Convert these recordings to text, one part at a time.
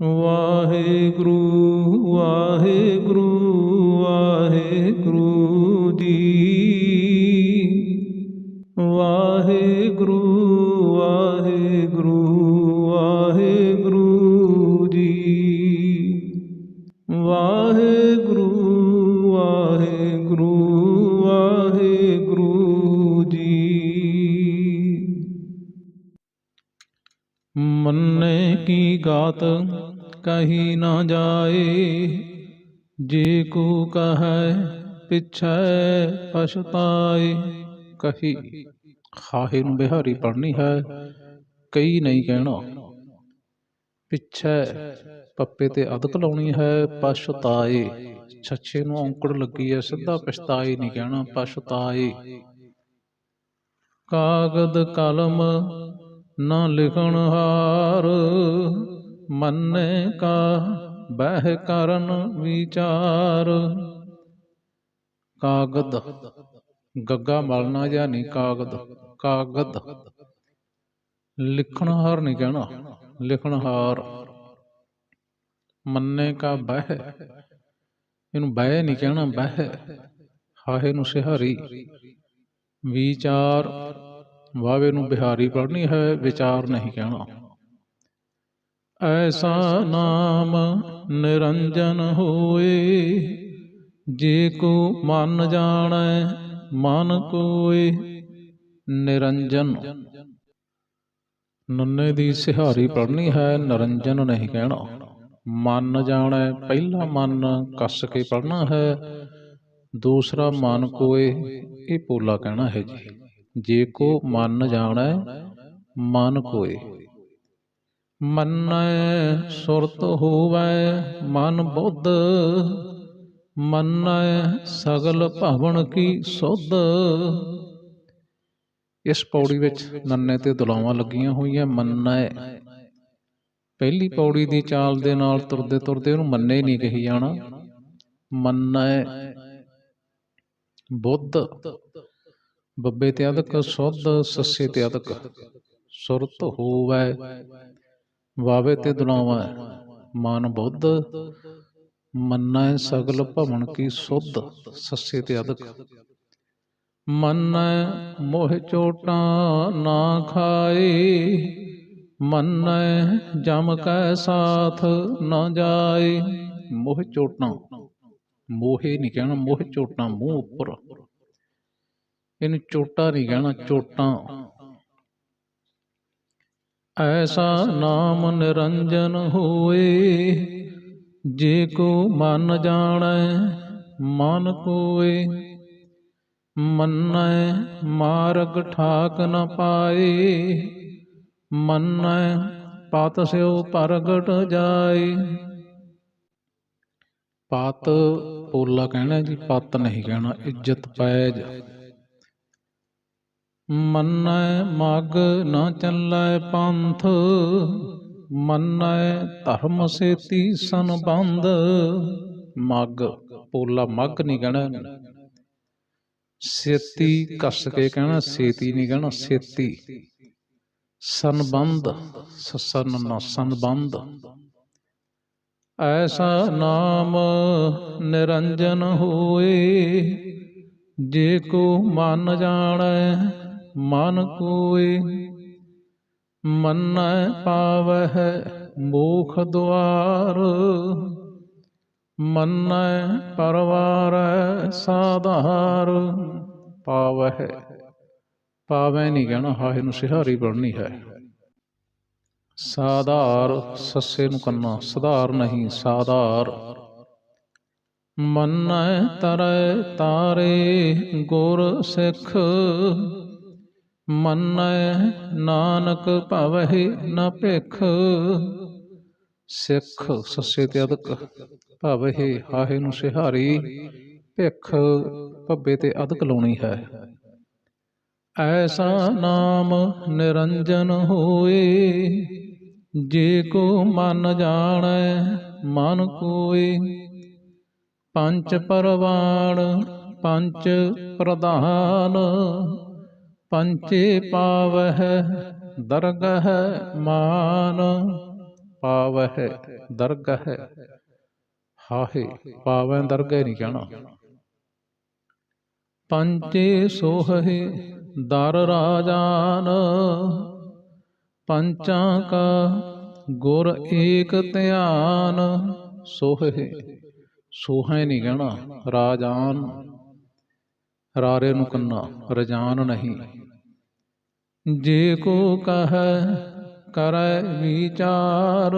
वाहे गुरु वाहे गुरु वाहे गुरु दी वाहे गुरु वाहे गुरु वाहे गुरु दी वाहे गुरु वाहे गुरु वाहे गुरु दी मन्ने की गात ਕਹੀ ਨਾ ਜਾਏ। ਜੇ ਕੋ ਕਹੈ ਪਿਛੈ ਪਛਤਾਏ ਕਹੀ, ਖਾਹੇ ਨੂੰ ਬਿਹਾਰੀ ਪੜਨੀ ਹੈ ਕਈ ਨਹੀਂ ਕਹਿਣਾ। ਪਿਛੈ ਪੱਪੇ ਤੇ ਅਦਕ ਲਾਉਣੀ ਹੈ ਪਛਤਾਏ ਛੱਛੇ ਨੂੰ ਔਂਕੜ ਲੱਗੀ ਹੈ, ਸਿੱਧਾ ਪਛਤਾਏ ਨਹੀਂ ਕਹਿਣਾ ਪਛਤਾਏ ਕਾਗਦ ਕਲਮ ਨਾ ਲਿਖਣ ਹਾਰ ਮੰਨੇ ਕਾ ਬਹਿ ਕਰਨ ਵਿਚਾਰ। ਕਾਗਦ, ਗੱਗਾ ਮਲਣਾ ਜਾਂ ਨਹੀਂ ਕਾਗਦ ਕਾਗਦ। ਲਿਖਣ ਨਹੀਂ ਕਹਿਣਾ, ਲਿਖਣ ਮੰਨੇ ਕਾ ਬਹਿ, ਇਹਨੂੰ ਬਹਿ ਨਹੀਂ ਕਹਿਣਾ, ਬਹਿ। ਹਾਹੇ ਨੂੰ ਸਿਹਾਰੀ। ਵਿਚਾਰ, ਵਾਵੇ ਨੂੰ ਬਿਹਾਰੀ ਪੜ੍ਹਨੀ ਹੈ, ਵਿਚਾਰ ਨਹੀਂ ਕਹਿਣਾ। ਐਸਾ ਨਾਮ ਨਿਰੰਜਨ ਹੋਏ, ਜੇ ਕੋ ਮਨ ਜਾਣੈ, ਮਨ ਕੋਏ, ਨਿਰੰਜਨ। ਨੰਨੇ ਦੀ ਸਿਹਾਰੀ ਪੜ੍ਹਨੀ ਹੈ, ਨਿਰੰਜਨ ਨਹੀਂ ਕਹਿਣਾ। ਮਨ ਜਾਣੈ, ਪਹਿਲਾ ਮਨ ਕੱਸ ਕੇ ਪੜ੍ਹਨਾ ਹੈ, ਦੂਸਰਾ ਮਨ ਕੋਏ, ਇਹ ਪੋਲਾ ਕਹਿਣਾ ਹੈ ਜੀ। ਜੇ ਕੋ ਮਨ ਜਾਣੈ, ਮਨ ਕੋਏ। ਮੰਨੈ ਸੁਰਤ ਹੋਵੈ, ਮਨ ਬੁੱਧ। ਮੰਨੈ ਸਗਲ ਭਵਨ ਕੀ ਸੁਧ। ਇਸ ਪੌੜੀ ਵਿੱਚ ਨੰਨੇ ਤੇ ਦੁਲਾਵਾਂ ਲੱਗੀਆਂ ਹੋਈਆਂ, ਮੰਨੈ। ਪਹਿਲੀ ਪੌੜੀ ਦੀ ਚਾਲ ਦੇ ਨਾਲ ਤੁਰਦੇ ਤੁਰਦੇ ਉਹਨੂੰ ਮੰਨੇ ਨਹੀਂ ਕਹੀ ਜਾਣਾ। ਮੰਨੈ ਬੁੱਧ। ਬੱਬੇ ਤੇ ਅਦਕ, ਸੁਧ ਸੱਸੇ ਤੇ ਅਦਕ। ਸੁਰਤ ਹੋਵੈ ਵਾਵੇ ਤੇ ਦੁਲਾਵਾ ਮਨ ਬੁੱਧ ਮੰਨੈ ਸਗਲ ਭਵਨ ਕੀ ਸੁਧ ਸੱਸੇ ਤੇ ਅਦਕ ਮੰਨੈ ਮੋਹ ਚੋਟਾਂ ਨਾ ਖਾਏ ਮੰਨੈ ਜਮ ਕੈ ਸਾਥ ਨਾ ਜਾਏ। ਮੋਹ ਚੋਟਾਂ ਮੋਹੇ ਨਹੀਂ ਕਹਿਣਾ ਮੋਹ ਚੋਟਾਂ ਮੂੰਹ ਉੱਪਰ। ਇਹਨੂੰ ਚੋਟਾ ਨਹੀਂ ਕਹਿਣਾ ਚੋਟਾਂ। ਐਸਾ ਨਾਮ ਨਿਰੰਜਨ ਹੋਏ, ਜੇ ਕੋ ਮਨ ਜਾਣੈ, ਮਨ ਕੋਏ। ਮੰਨੈ ਮਾਰਗ ਠਾਕ ਨ ਪਾਏ, ਮੰਨੈ ਪਤ ਸਿਓ ਪ੍ਰਗਟ ਜਾਏ। ਪਤ ਪੋਲਾ ਕਹਿਣਾ ਜੀ, ਪਤ ਨਹੀਂ ਕਹਿਣਾ, ਇੱਜ਼ਤ ਪੈਜ ਮੰਨੈ ਮਗ ਨ ਚੱਲੈ ਪੰਥ, ਮੰਨੈ ਧਰਮ ਸੇਤੀ ਸੰਬੰਧ। ਮਗ, ਪੋਲਾ ਮਗ ਨਹੀਂ ਕਹਿਣਾ ਸੇਤੀ ਕੱਸ ਕੇ ਕਹਿਣਾ, ਸੇਤੀ ਨਹੀਂ ਕਹਿਣਾ, ਸੇਤੀ। ਸੰਬੰਧ, ਸਸਨ ਨਾ ਸੰਬੰਧ। ਐਸਾ ਨਾਮ ਨਿਰੰਜਨ ਹੋਏ, ਜੇ ਕੋ ਮਨ ਜਾਣੈ ਮਨ ਕੋਏ ਮੰਨੈ ਪਾਵਹਿ ਮੋਖ ਦੁਆਰ। ਮੰਨੈ ਪਰਵਾਰੈ ਸਾਧਾਰ। ਪਾਵਹਿ ਪਾਵੈ ਨਹੀਂ ਕਹਿਣਾ ਹਾਹੇ ਨੂੰ ਸਿਹਾਰੀ ਬਣਨੀ ਹੈ। ਸਾਧਾਰ, ਸੱਸੇ ਨੂੰ ਕੰਨਾ, ਸਧਾਰ ਨਹੀਂ, ਸਾਧਾਰ। ਮੰਨੈ ਤਰੈ ਤਾਰੇ ਗੁਰ ਸਿੱਖ। ਮੰਨੈ ਨਾਨਕ ਭਵਹਿ ਨ ਭਿਖ। ਸਿੱਖ ਸੱਸੇ ਤੇ ਅਦਕ ਭਵਹਿ ਹਾਹੇ ਨੂੰ ਸਿਹਾਰੀ ਭਿਖ, ਭੱਬੇ ਤੇ ਅਦਕ ਲਾਉਣੀ ਹੈ। ਐਸਾ ਨਾਮ ਨਿਰੰਜਨ ਹੋਏ, ਜੇ ਕੋ ਮਨ ਜਾਣੈ ਮਨ ਕੋਏ। ਪੰਚ ਪਰਵਾਣ ਪੰਚ ਪ੍ਰਧਾਨ ਪੰਚੇ ਪਾਵਹਿ ਦਰਗਹ ਮਾਨ, ਪਾਵਹਿ ਦਰਗਹਿ ਹਾਹੇ ਪਾਵੈ ਦਰਗਹਿ ਨਹੀਂ ਕਹਿਣਾ। ਪੰਚੇ ਸੋਹੇ ਦਰ ਰਾਜਾਨ, ਪੰਚਾਂ ਕਾ ਗੁਰ ਏਕ ਧਿਆਨ ਸੋਹੇ ਸੋਹੇ ਨਹੀਂ ਕਹਿਣਾ, ਰਾਜਾਨ। ਰਾਰੇ ਨੂੰ ਕੰਨਾ, ਰਜਾਨ ਨਹੀਂ। ਜੇ ਕੋ ਕਹੈ, ਕਰੈ ਵਿਚਾਰ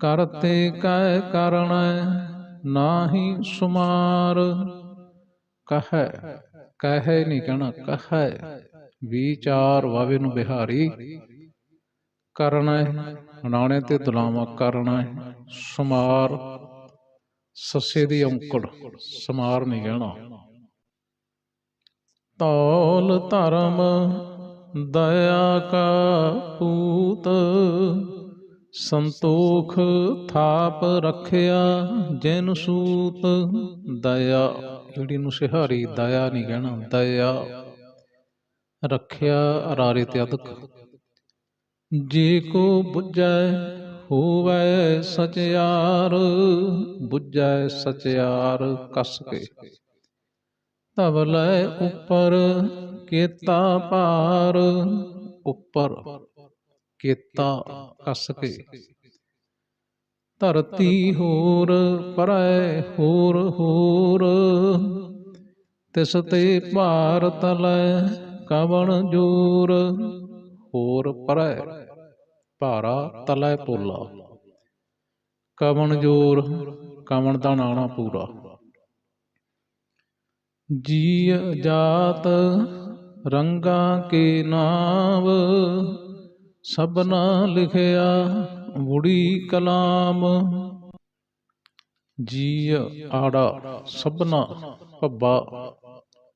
ਕਰਤੇ ਕੈ ਕਰਣ ਨਾਹੀ ਸੁਮਾਰ। ਕਹੈ ਕਹੈ ਨਹੀਂ ਕਹਿਣਾ, ਕਹੈ ਵਿਚਾਰ ਵਾਵੇ ਨੂੰ ਬਿਹਾਰੀ। ਕਰਨਾ, ਨਾਣੇ ਤੇ ਦੁਲਾਵਾ ਕਰਨਾ, ਸੁਮਾਰ। ਸੱਸੇ ਦੀ ਔਂਕੜ ਸਮਾਰ ਨਹੀਂ ਕਹਿਣਾ ਤੌਲ ਧਰਮ ਦਇਆ ਕਾ ਪੂਤ, ਸੰਤੋਖ ਥਾਪ ਰੱਖਿਆ ਜਿਨ ਸੂਤ। ਦਇਆ, ਜਿਹੜੀ ਨੂੰ ਸਿਹਾਰੀ ਦਇਆ ਨਹੀਂ ਕਹਿਣਾ ਦਇਆ ਰੱਖਿਆ ਅਰਾਰੇ ਤੇ ਅਦਕ। ਜੇ ਕੋ ਬੁੱਝੈ ਹੋਵੈ ਸਚਿਆਰ, ਬੁੱਝੈ ਸਚਿਆਰ ਕਸ ਕੇ। ਧਵਲੇ ਉੱਪਰ ਕੀਤਾ ਭਾਰ, ਉੱਪਰ ਕੀਤਾ ਕਸ ਕੇ। ਧਰਤੀ ਹੋਰ, ਪਰੈ ਹੋਰ ਹੋਰ, ਤਿਸ ਤੇ ਭਾਰਤ ਲੈ ਕਵਣ ਜ਼ੋਰ, ਹੋਰ ਪਰੈ ਭਾਰਾ ਤਲੈ ਪੋਲਾ। ਕਵਣ ਜੋਰ ਕਵਣ ਦਾ ਨਾਣਾ ਪੂਰਾ। ਜੀ ਜਾਤ ਰੰਗਾ ਕੇ ਨਾਮ ਸਭਨਾ ਲਿਖਿਆ ਬੁੜੀ ਕਲਾਮ। ਜੀ ਆੜਾ ਸਭਨਾ ਭੱਬਾ।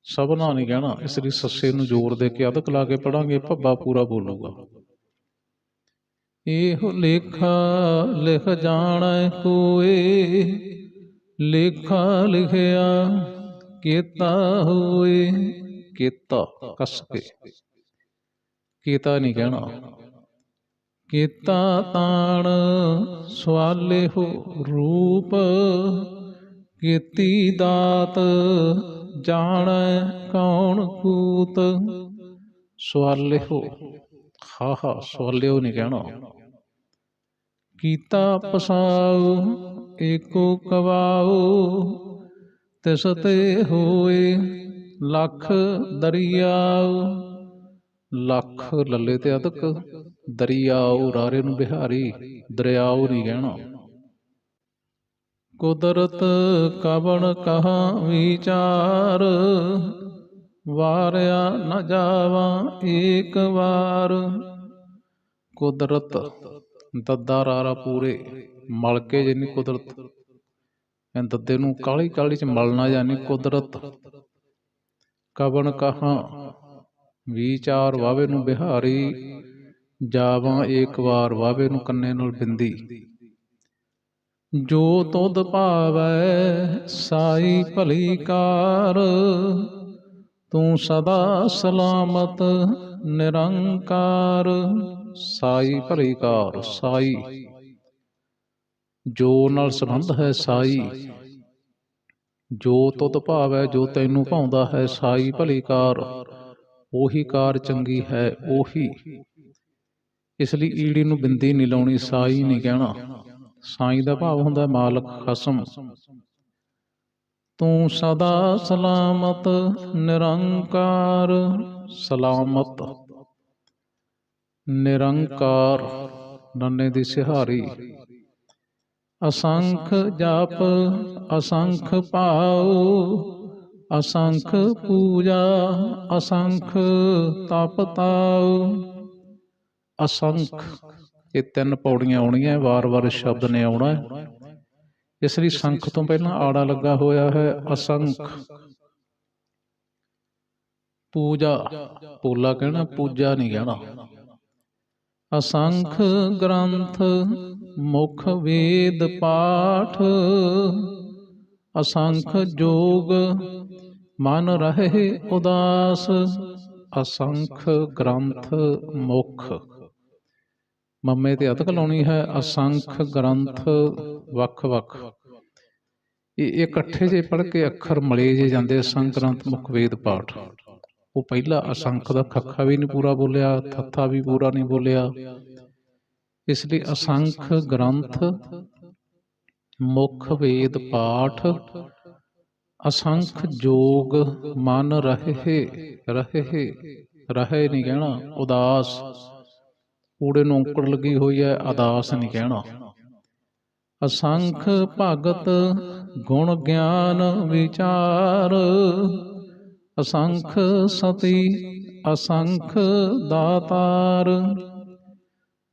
ਸਭਨਾ ਨਹੀਂ ਕਹਿਣਾ ਇਸ ਲਈ ਸੱਸੇ ਨੂੰ ਜ਼ੋਰ ਦੇ ਕੇ ਅਦਕ ਲਾ ਕੇ ਪੜਾਂਗੇ ਭੱਬਾ ਪੂਰਾ ਬੋਲੂਗਾ। ਇਹੋ ਲੇਖਾ ਲਿਖ ਜਾਣੈ ਕੋਏ। ਲੇਖਾ ਲਿਖਿਆ ਕੀਤਾ ਹੋਏ। ਕੀਤਾ, ਕਸ ਕੇ। ਕੀਤਾ ਨਹੀਂ ਕਹਿਣਾ। ਕੀਤਾ ਤਾਣ ਸਵਾਲੇ ਹੋ ਰੂਪ। ਕੀਤੀ ਦਾਤ ਜਾਣੈ ਕੌਣ ਕੂਤ। ਸਵਾਲੇ ਹੋ ਹਾ ਹਾ ਸਵਾਲਿਓ ਨਹੀਂ ਕਹਿਣਾ। ਕੀਤਾ ਪਸਾਉ, ਏਕੋ ਕਵਾਉ ਤਿਸ ਹੋਏ, ਲੱਖ ਦਰਿਆਉ। ਲੱਖ ਲੱਲੇ ਤੇ ਅਦਕ, ਦਰਿਆਉ ਰਾਰੇ ਨੂੰ ਬਿਹਾਰੀ, ਦਰਿਆਉ ਨਹੀਂ ਕਹਿਣਾ। ਕੁਦਰਤ ਕਵਣ ਕਹਾ ਵਿਚਾਰ, ਵਾਰਿਆ ਨ ਜਾਵਾ ਏਕ ਵਾਰ। ਕੁਦਰਤ, ਦੱਦਾ ਰਾਰਾ ਪੂਰੇ, ਮਲ ਕੇ ਜਿੰਨੀ ਕੁਦਰਤ। ਐ ਦੱਦੇ ਨੂੰ ਕਾਲੀ ਕਾਲੀ ਚ ਮਲਣਾ ਜਾਨੀ ਕੁਦਰਤ। ਕਵਣ ਕਹਾ ਵਿਚਾਰ ਵਾਵੇ ਨੂੰ ਬਿਹਾਰੀ, ਜਾਵਾਂ ਏਕ ਵਾਰ ਵਾਵੇ ਨੂੰ ਕੰਨੇ ਨਾਲ ਬਿੰਦੀ। ਜੋ ਤੁਧ ਭਾਵੈ, ਸਾਈ ਭਲੀ ਕਾਰ, ਤੂੰ ਸਦਾ ਸਲਾਮਤ ਨਿਰੰਕਾਰ, ਸਾਈ ਭਲੀ ਕਾਰ ਸਾਈ। ਜੋ ਨਾਲ ਸੰਬੰਧ ਹੈ ਸਾਈ, ਜੋ ਤੁਧ ਭਾਵੈ, ਜੋ ਤੈਨੂੰ ਭਾਉਂਦਾ ਹੈ ਸਾਈ ਭਲੀ ਕਾਰ ਉਹੀ ਕਾਰ ਚੰਗੀ ਹੈ, ਉਹੀ। ਇਸ ਲਈ ਈੜੀ ਨੂੰ ਬਿੰਦੀ ਨਹੀਂ ਲਾਉਣੀ, ਸਾਈ ਨਹੀਂ ਕਹਿਣਾ। ਸਾਈ ਦਾ ਭਾਵ ਹੁੰਦਾ ਮਾਲਕ ਖਸਮ। ਤੂੰ ਸਦਾ ਸਲਾਮਤ, ਨਿਰੰਕਾਰ ਸਲਾਮਤ। ਨਿਰੰਕਾਰ, ਨੰਨੇ ਦੀ ਸਿਹਾਰੀ। ਅਸੰਖ ਜਪ, ਅਸੰਖ ਭਾਉ ਅਸੰਖ ਪੂਜਾ, ਅਸੰਖ ਤਪ ਤਾਉ ਅਸੰਖ ਇਹ ਤਿੰਨ ਪੌੜੀਆਂ ਆਉਣੀਆਂ, ਵਾਰ-ਵਾਰ ਸ਼ਬਦ ਨੇ ਆਉਣਾ। ਇਸ ਲਈ ਸੰਖ ਤੋਂ ਪਹਿਲਾਂ ਆੜਾ ਲੱਗਾ ਹੋਇਆ ਹੈ ਅਸੰਖ। ਪੂਜਾ, ਪੋਲਾ ਕਹਿਣਾ, ਪੂਜਾ ਨਹੀਂ ਕਹਿਣਾ। ਅਸੰਖ ਗ੍ਰੰਥ ਮੁਖ ਵੇਦ ਪਾਠ, ਅਸੰਖ ਜੋਗ ਮਨ ਰਹੇ ਉਦਾਸ, ਅਸੰਖ ਗ੍ਰੰਥ ਮੁਖ। ਮੰਮੇ ਤੇ ਅਤਕ ਲਾਉਣੀ ਹੈ, ਅਸੰਖ ਗ੍ਰੰਥ ਵੱਖ ਵੱਖ ਇਹ ਇਕੱਠੇ ਜੇ ਪੜ੍ਹ ਕੇ ਅੱਖਰ ਮਲੇ ਜੇ ਜਾਂਦੇ ਅਸੰਖ ਗ੍ਰੰਥ ਮੁਖ ਵੇਦ ਪਾਠ। ਉਹ ਪਹਿਲਾ ਅਸੰਖ ਦਾ ਖੱਖਾ ਵੀ ਨਹੀਂ ਪੂਰਾ ਬੋਲਿਆ ਥੱਥਾ ਵੀ ਪੂਰਾ ਨਹੀਂ ਬੋਲਿਆ। ਇਸ ਲਈ ਅਸੰਖ ਗ੍ਰੰਥ ਮੁਖ ਵੇਦ ਪਾਠ ਅਸੰਖ ਜੋਗ ਮਨ ਰਹੇ ਰਹੇ ਰਹੇ ਨਹੀਂ ਕਹਿਣਾ ਉਦਾਸ। ਊੜੇ ਨੂੰ ਔਂਕੜ ਲੱਗੀ ਹੋਈ ਹੈ ਅਦਾਸ ਨਹੀਂ ਕਹਿਣਾ। ਅਸੰਖ ਭਗਤ ਗੁਣ ਗਿਆਨ ਵਿਚਾਰ। ਅਸੰਖ ਸਤੀ, ਅਸੰਖ ਦਾਤਾਰ।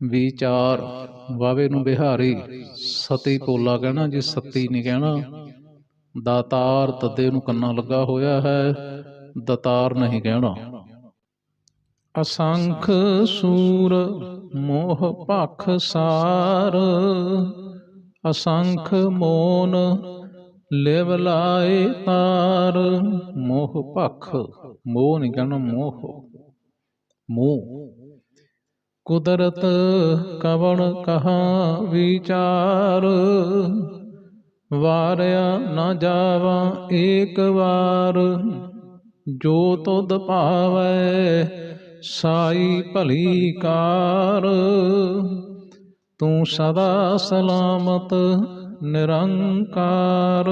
ਵਿਚਾਰ, ਵਾਵੇ ਨੂੰ ਬਿਹਾਰੀ, ਸਤੀ ਕੋਲਾ ਕਹਿਣਾ, ਜੀ ਸਤੀ ਨਹੀਂ ਕਹਿਣਾ। ਦਾਤਾਰ ਤਦੇ ਨੂੰ ਕੰਨਾ ਲੱਗਾ ਹੋਇਆ ਹੈ, ਦਤਾਰ ਨਹੀਂ ਕਹਿਣਾ। ਅਸੰਖ ਸੂਰ, ਮੋਹ ਭਖ ਸਾਰ। ਅਸੰਖ ਮੋਨ ਲਿਵ ਲਾਏ ਤਾਰ, ਮੋਹ ਭਖ, ਮੋਹ ਨਹੀਂ ਕਹਿਣਾ ਮੋਹ। ਮੋਹ। ਕੁਦਰਤ ਕਵਣ ਕਹਾ ਵਿਚਾਰ, ਵਾਰਿਆ ਨਾ ਜਾਵਾ ਏਕ ਵਾਰ। ਜੋ ਤੁਧ ਭਾਵੈ ਸਾਈ ਭਲੀ ਕਾਰ, ਤੂੰ ਸਦਾ ਸਲਾਮਤ ਨਿਰੰਕਾਰ।